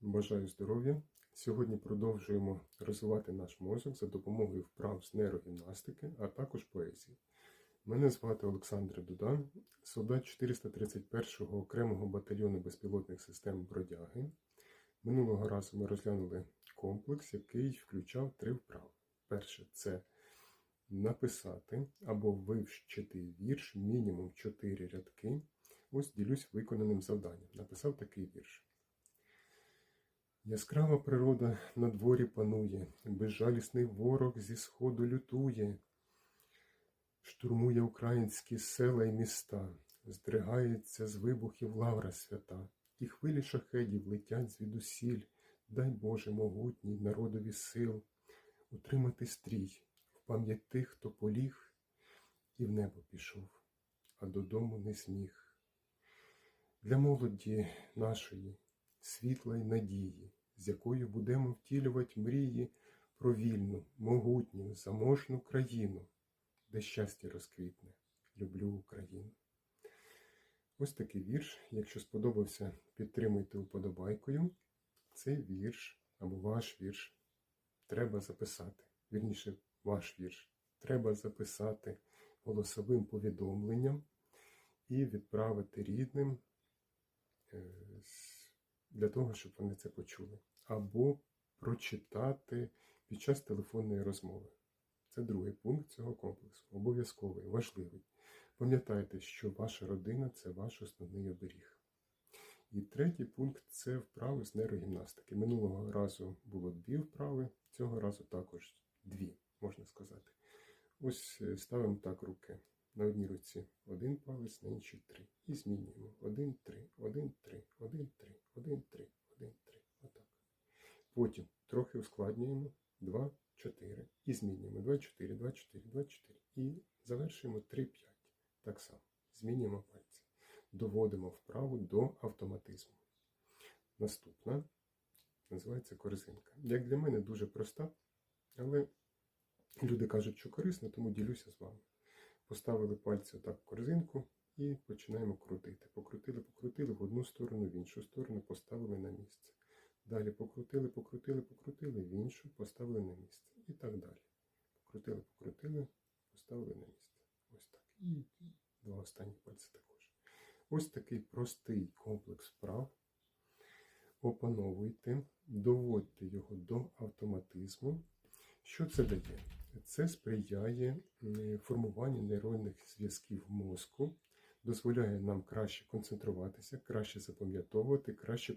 Бажаю здоров'я! Сьогодні продовжуємо розвивати наш мозок за допомогою вправ з нейрогімнастики, а також поезії. Мене звати Олександр Дуда, солдат 431-го окремого батальйону безпілотних систем Бродяги. Минулого разу ми розглянули комплекс, який включав три вправи. Перше це написати або вивчити вірш мінімум 4 рядки. Ось ділюсь виконаним завданням. Написав такий вірш. Яскрава природа на дворі панує, безжалісний ворог зі сходу лютує, штурмує українські села й міста, здригається з вибухів лавра свята, і хвилі шахедів летять звідусіль, дай Боже могутній народові сил, утримати стрій в пам'ять тих, хто поліг і в небо пішов, а додому не зміг. Для молоді нашої світла й надії, з якою будемо втілювати мрії про вільну, могутню, заможну країну, де щастя розквітне. Люблю Україну. Ось такий вірш. Якщо сподобався, підтримуйте уподобайкою. Цей вірш або ваш вірш треба записати. Вірніше, ваш вірш треба записати голосовим повідомленням і відправити рідним е, для того, щоб вони це почули. Або прочитати під час телефонної розмови. Це другий пункт цього комплексу. Обов'язковий, важливий. Пам'ятайте, що ваша родина це ваш основний оберіг. І третій пункт це вправи з нейрогімнастики. Минулого разу було дві вправи, цього разу також дві, можна сказати. Ось е, ставимо так руки. На одній руці один палець, на іншій три. І змінюємо. Один, три, один, три, один, три, один, три. Отак. Потім трохи ускладнюємо 2, 4 і змінюємо 2, 4, 2, 4, 2, 4. І завершуємо 3, 5. Так само. Zмінюємо пальці. Доводимо вправу до автоматизму. Наступна називається корзинка. Як для мене дуже проста, але люди кажуть, що корисна, тому ділюся з вами. Поставили пальці отак в корзинку і починаємо крутити. Покрутили, покрутили в одну сторону, в іншу сторону, поставили на місце. Далі покрутили, покрутили, покрутили, в іншу, поставили на місце. І так далі. Покрутили, покрутили, поставили на місце. Ось так. І два останні пальці також. Ось такий простий комплекс вправ. Опановуйте, доводьте його до автоматизму. Що це дає? Це сприяє формуванню нейронних зв'язків мозку, дозволяє нам краще концентруватися, краще запам'ятовувати, краще